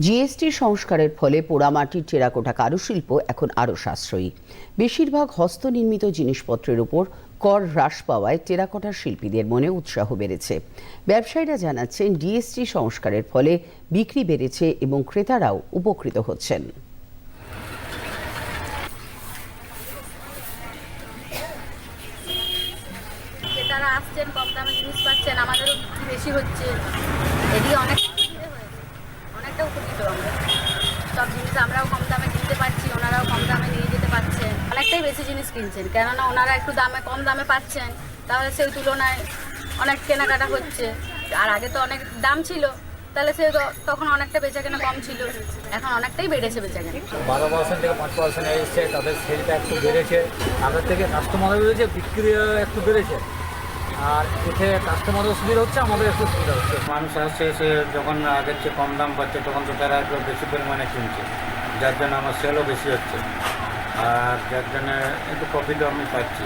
GST সংস্কারের ফলে পোড়ামাটির টেরাকোটা কারুশিল্প এখন আরও সাশ্রয়ী। বেশিরভাগ হস্তনির্মিত জিনিসপত্রের উপর কর হ্রাস পাওয়ায় টেরাকোটা শিল্পীদের মনে উৎসাহ বেড়েছে। ব্যবসায়ীরা জানাচ্ছেন জিএসটি সংস্কারের ফলে বিক্রি বেড়েছে এবং ক্রেতারাও উপকৃত হচ্ছেন। আসছেন, কম দামে জিনিস পাচ্ছেন, আমাদেরও বেশি হচ্ছে। এদিকে অনেক সুবিধে হয়েছে অনেকটা উপকৃত আমরা সব জিনিস আমরাও কম দামে কিনতে পারছি, ওনারাও কম দামে নিয়ে যেতে পারছেন। অনেকটাই বেশি জিনিস কিনছেন, কেননা ওনারা একটু দামে কম দামে পাচ্ছেন, তাহলে সেই তুলনায় অনেক কেনাকাটা হচ্ছে। আর আগে তো অনেক দাম ছিল, তাহলে সে তখন অনেকটা বেচা কেনা কম ছিল, এখন অনেকটাই বেড়েছে বেচা কেনা বারো পার্সেন্ট থেকে পাঁচ পার্সেন্ট এসছে, তাদের সেলটা একটু বেড়েছে। আগের থেকে কাস্টমারও বেড়েছে বিক্রিও একটু বেড়েছে। আর এতে কাস্টমারও সুবিধা হচ্ছে, আমাদের একটু সুবিধা হচ্ছে। মানুষ আসছে, এসে যখন আগের চেয়ে কম দাম পাচ্ছে, তখন তো তারা একটু বেশি পরিমাণে কিনছে। যার জন্য আমার সেলও বেশি হচ্ছে। আর যার জন্য একটু প্রফিটও আমি পাচ্ছি।